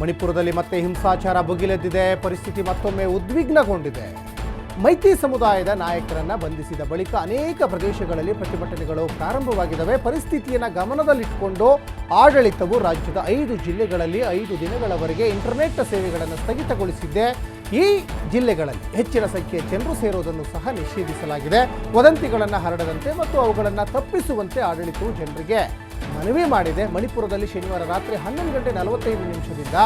ಮಣಿಪುರದಲ್ಲಿ ಮತ್ತೆ ಹಿಂಸಾಚಾರ ಭುಗಿಲೆದ್ದಿದೆ. ಪರಿಸ್ಥಿತಿ ಮತ್ತೊಮ್ಮೆ ಉದ್ವಿಗ್ನಗೊಂಡಿದೆ. ಮೈತ್ರಿ ಸಮುದಾಯದ ನಾಯಕರನ್ನ ಬಂಧಿಸಿದ ಬಳಿಕ ಅನೇಕ ಪ್ರದೇಶಗಳಲ್ಲಿ ಪ್ರತಿಭಟನೆಗಳು ಪ್ರಾರಂಭವಾಗಿದ್ದಾವೆ ಪರಿಸ್ಥಿತಿಯನ್ನು ಗಮನದಲ್ಲಿಟ್ಟುಕೊಂಡು ಆಡಳಿತವು ರಾಜ್ಯದ ಐದು ಜಿಲ್ಲೆಗಳಲ್ಲಿ ಐದು ದಿನಗಳವರೆಗೆ ಇಂಟರ್ನೆಟ್ ಸೇವೆಗಳನ್ನು ಸ್ಥಗಿತಗೊಳಿಸಿದ್ದೆ ಈ ಜಿಲ್ಲೆಗಳಲ್ಲಿ ಹೆಚ್ಚಿನ ಸಂಖ್ಯೆಯ ಜನರು ಸೇರೋದನ್ನು ಸಹ ನಿಷೇಧಿಸಲಾಗಿದೆ. ವದಂತಿಗಳನ್ನು ಹರಡದಂತೆ ಮತ್ತು ಅವುಗಳನ್ನು ತಪ್ಪಿಸುವಂತೆ ಆಡಳಿತವು ಜನರಿಗೆ ಮನವಿ ಮಾಡಿದೆ. ಮಣಿಪುರದಲ್ಲಿ ಶನಿವಾರ ರಾತ್ರಿ ಹನ್ನೊಂದು ಗಂಟೆ ನಲವತ್ತೈದು ನಿಮಿಷದಿಂದ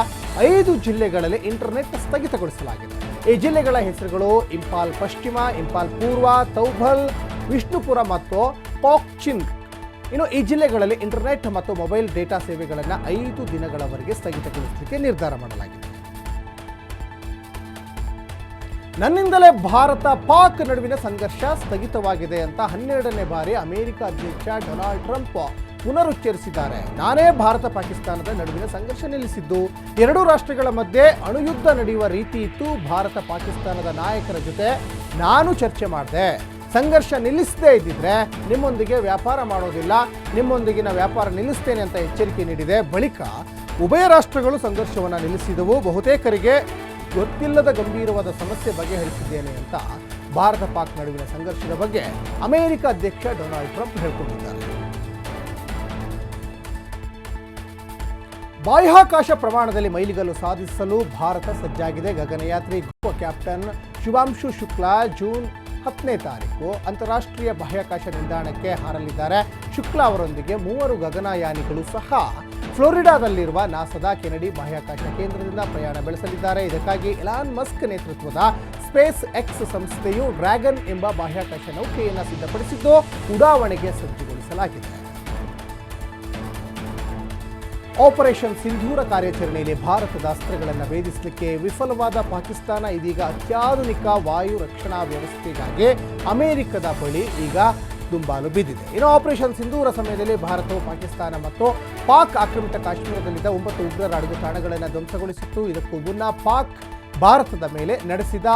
ಐದು ಜಿಲ್ಲೆಗಳಲ್ಲಿ ಇಂಟರ್ನೆಟ್ ಸ್ಥಗಿತಗೊಳಿಸಲಾಗಿದೆ. ಈ ಜಿಲ್ಲೆಗಳ ಹೆಸರುಗಳು ಇಂಪಾಲ್ ಪಶ್ಚಿಮ ಇಂಪಾಲ್ ಪೂರ್ವ ತೌಬಲ್ ವಿಷ್ಣುಪುರ ಮತ್ತು ಪಾಕ್ಚಿನ್ ಇನ್ನು ಈ ಜಿಲ್ಲೆಗಳಲ್ಲಿ ಇಂಟರ್ನೆಟ್ ಮತ್ತು ಮೊಬೈಲ್ ಡೇಟಾ ಸೇವೆಗಳನ್ನು ಐದು ದಿನಗಳವರೆಗೆ ಸ್ಥಗಿತಗೊಳಿಸಲಿಕ್ಕೆ ನಿರ್ಧಾರ ಮಾಡಲಾಗಿದೆ. ನನ್ನಿಂದಲೇ ಭಾರತ ಪಾಕ್ ನಡುವಿನ ಸಂಘರ್ಷ ಸ್ಥಗಿತವಾಗಿದೆ ಅಂತ ಹನ್ನೆರಡನೇ ಬಾರಿ ಅಮೆರಿಕ ಅಧ್ಯಕ್ಷ ಡೊನಾಲ್ಡ್ ಟ್ರಂಪ್ ಪುನರುಚ್ಚರಿಸಿದ್ದಾರೆ. ನಾನೇ ಭಾರತ ಪಾಕಿಸ್ತಾನದ ನಡುವಿನ ಸಂಘರ್ಷ ನಿಲ್ಲಿಸಿದ್ದು. ಎರಡೂ ರಾಷ್ಟ್ರಗಳ ಮಧ್ಯೆ ಅಣುಯುದ್ಧ ನಡೆಯುವ ರೀತಿ ಇತ್ತು ಭಾರತ ಪಾಕಿಸ್ತಾನದ ನಾಯಕರ ಜೊತೆ. ನಾನು ಚರ್ಚೆ ಮಾಡಿದೆ. ಸಂಘರ್ಷ ನಿಲ್ಲಿಸದೇ ಇದ್ದಿದ್ರೆ ನಿಮ್ಮೊಂದಿಗೆ ವ್ಯಾಪಾರ ಮಾಡೋದಿಲ್ಲ. ನಿಮ್ಮೊಂದಿಗಿನ ವ್ಯಾಪಾರ ನಿಲ್ಲಿಸ್ತೇನೆ ಅಂತ ಎಚ್ಚರಿಕೆ ನೀಡಿದೆ. ಬಳಿಕ ಉಭಯ ರಾಷ್ಟ್ರಗಳು ಸಂಘರ್ಷವನ್ನು ನಿಲ್ಲಿಸಿದವು. ಬಹುತೇಕರಿಗೆ ಗೊತ್ತಿಲ್ಲದ ಗಂಭೀರವಾದ ಸಮಸ್ಯೆ ಬಗೆಹರಿಸಿದ್ದೇನೆ ಅಂತ ಭಾರತ ಪಾಕ್ ನಡುವಿನ ಸಂಘರ್ಷದ ಬಗ್ಗೆ ಅಮೆರಿಕ ಅಧ್ಯಕ್ಷ ಡೊನಾಲ್ಡ್ ಟ್ರಂಪ್ ಹೇಳಿಕೊಂಡಿದ್ದಾರೆ. ಬಾಹ್ಯಾಕಾಶ ಪ್ರಮಾಣದಲ್ಲಿ ಮೈಲಿಗಲ್ಲು ಸಾಧಿಸಲು ಭಾರತ ಸಜ್ಜಾಗಿದೆ ಗಗನಯಾತ್ರಿ. ಗೋವಾ ಕ್ಯಾಪ್ಟನ್ ಶಿವಾಂಶು ಶುಕ್ಲಾ ಜೂನ್ ಹತ್ತನೇ ತಾರೀಕು ಅಂತಾರಾಷ್ಟ್ರೀಯ ಬಾಹ್ಯಾಕಾಶ ನಿಲ್ದಾಣಕ್ಕೆ ಹಾರಲಿದ್ದಾರೆ. ಶುಕ್ಲಾ ಅವರೊಂದಿಗೆ ಮೂವರು ಗಗನಯಾನಿಗಳು ಸಹ ಫ್ಲೋರಿಡಾದಲ್ಲಿರುವ ನಾಸದ ಕೆನಡಿ ಬಾಹ್ಯಾಕಾಶ ಕೇಂದ್ರದಿಂದ ಪ್ರಯಾಣ ಬೆಳೆಸಲಿದ್ದಾರೆ. ಇದಕ್ಕಾಗಿ ಎಲಾನ್ ಮಸ್ಕ್ ನೇತೃತ್ವದ ಸ್ಪೇಸ್ ಎಕ್ಸ್ ಸಂಸ್ಥೆಯು ಡ್ರ್ಯಾಗನ್ ಎಂಬ ಬಾಹ್ಯಾಕಾಶ ನೌಕೆಯನ್ನು ಸಿದ್ಧಪಡಿಸಿದ್ದು, ಉಡಾವಣೆಗೆ ಸಜ್ಜುಗೊಳಿಸಲಾಗಿದೆ. ಆಪರೇಷನ್ ಸಿಂಧೂರ ಕಾರ್ಯಾಚರಣೆಯಲ್ಲಿ ಭಾರತದ ಅಸ್ತ್ರಗಳನ್ನು ಭೇದಿಸಲಿಕ್ಕೆ ವಿಫಲವಾದ ಪಾಕಿಸ್ತಾನ ಇದೀಗ ಅತ್ಯಾಧುನಿಕ ವಾಯು ರಕ್ಷಣಾ ವ್ಯವಸ್ಥೆಗಾಗಿ ಅಮೆರಿಕದ ಬಳಿ ಈಗ ದುಂಬಾಲು ಬಿದ್ದಿದೆ. ಇನ್ನು ಆಪರೇಷನ್ ಸಿಂಧೂರ ಸಮಯದಲ್ಲಿ ಭಾರತವು ಪಾಕಿಸ್ತಾನ ಮತ್ತು ಪಾಕ್ ಆಕ್ರಮಿತ ಕಾಶ್ಮೀರದಲ್ಲಿದ್ದ ಒಂಬತ್ತು ಉಗ್ರರ ಅಡಗುತಾಣಗಳನ್ನು ಧ್ವಂಸಗೊಳಿಸಿತ್ತು. ಇದಕ್ಕೂ ಮುನ್ನ ಪಾಕ್ ಭಾರತದ ಮೇಲೆ ನಡೆಸಿದ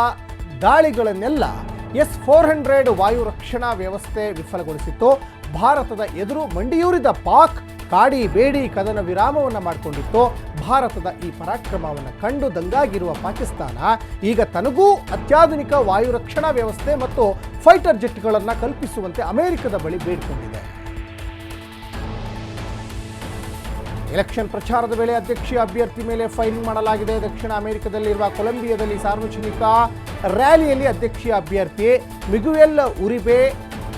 ದಾಳಿಗಳನ್ನೆಲ್ಲ ಎಸ್ ಫೋರ್ ಹಂಡ್ರೆಡ್ ವಾಯು ರಕ್ಷಣಾ ವ್ಯವಸ್ಥೆ ವಿಫಲಗೊಳಿಸಿತ್ತು. ಭಾರತದ ಎದುರು ಮಂಡಿಯೂರಿದ ಪಾಕ್ ಕಾಡಿ ಬೇಡಿ ಕದನ ವಿರಾಮವನ್ನು ಮಾಡಿಕೊಂಡಿತ್ತು. ಭಾರತದ ಈ ಪರಾಕ್ರಮವನ್ನು ಕಂಡು ದಂಗಾಗಿರುವ ಪಾಕಿಸ್ತಾನ ಈಗ ತನಗೂ ಅತ್ಯಾಧುನಿಕ ವಾಯು ರಕ್ಷಣಾ ವ್ಯವಸ್ಥೆ ಮತ್ತು ಫೈಟರ್ ಜೆಟ್ಗಳನ್ನು ಕಲ್ಪಿಸುವಂತೆ ಅಮೆರಿಕದ ಬಳಿ ಬೇಡಿಕೊಂಡಿದೆ. ಎಲೆಕ್ಷನ್ ಪ್ರಚಾರದ ವೇಳೆ ಅಧ್ಯಕ್ಷೀಯ ಅಭ್ಯರ್ಥಿ ಮೇಲೆ ಫೈರಿಂಗ್ ಮಾಡಲಾಗಿದೆ. ದಕ್ಷಿಣ ಅಮೆರಿಕದಲ್ಲಿರುವ ಕೊಲಂಬಿಯಾದಲ್ಲಿ ಸಾರ್ವಜನಿಕ ರ್ಯಾಲಿಯಲ್ಲಿ ಅಧ್ಯಕ್ಷೀಯ ಅಭ್ಯರ್ಥಿ ಮಿಗುವೆಲ್ ಉರಿಬೆ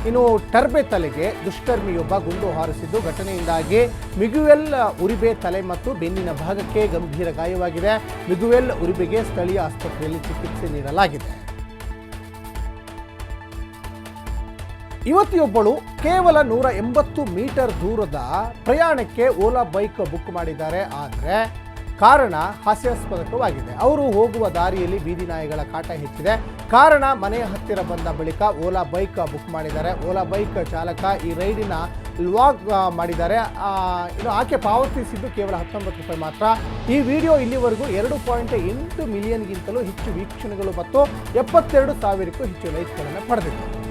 ಇನ್ನು ಟರ್ಬೆ ತಲೆಗೆ ದುಷ್ಕರ್ಮಿಯೊಬ್ಬ ಗುಂಡು ಹಾರಿಸಿದ್ದು ಘಟನೆಯಿಂದಾಗಿ ಮಿಗುವೆಲ್ ಉರಿಬೆ ತಲೆ ಮತ್ತು ಬೆನ್ನಿನ ಭಾಗಕ್ಕೆ ಗಂಭೀರ ಗಾಯವಾಗಿದೆ. ಮಿಗುವೆಲ್ ಉರಿಬೆಗೆ ಸ್ಥಳೀಯ ಆಸ್ಪತ್ರೆಯಲ್ಲಿ ಚಿಕಿತ್ಸೆ ನೀಡಲಾಗಿದೆ. ಯುವತಿಯೊಬ್ಬಳು ಕೇವಲ ನೂರ ಎಂಬತ್ತು ಮೀಟರ್ ದೂರದ ಪ್ರಯಾಣಕ್ಕೆ ಓಲಾ ಬೈಕ್ ಬುಕ್ ಮಾಡಿದ್ದಾರೆ. ಆದರೆ ಕಾರಣ ಹಾಸ್ಯಾಸ್ಪದಕವಾಗಿದೆ. ಅವರು ಹೋಗುವ ದಾರಿಯಲ್ಲಿ ಬೀದಿ ನಾಯಿಗಳ ಕಾಟ ಹೆಚ್ಚಿದೆ. ಕಾರಣ ಮನೆಯ ಹತ್ತಿರ ಬಂದ ಬಳಿಕ ಓಲಾ ಬೈಕ್ ಬುಕ್ ಮಾಡಿದ್ದಾರೆ. ಓಲಾ ಬೈಕ್ ಚಾಲಕ ಈ ರೈಡಿನ ಲಾಗ್ ಮಾಡಿದ್ದಾರೆ. ಇನ್ನು ಆಕೆ ಪಾವತಿಸಿದ್ದು ಕೇವಲ ಹತ್ತೊಂಬತ್ತು ರೂಪಾಯಿ ಮಾತ್ರ. ಈ ವಿಡಿಯೋ ಇಲ್ಲಿವರೆಗೂ ಎರಡು ಪಾಯಿಂಟ್ ಎಂಟು ಮಿಲಿಯನ್ಗಿಂತಲೂ ಹೆಚ್ಚು ವೀಕ್ಷಣೆಗಳು ಮತ್ತು ಎಪ್ಪತ್ತೆರಡು ಸಾವಿರಕ್ಕೂ ಹೆಚ್ಚು ಲೈಕ್ಗಳನ್ನು ಪಡೆದಿದೆ.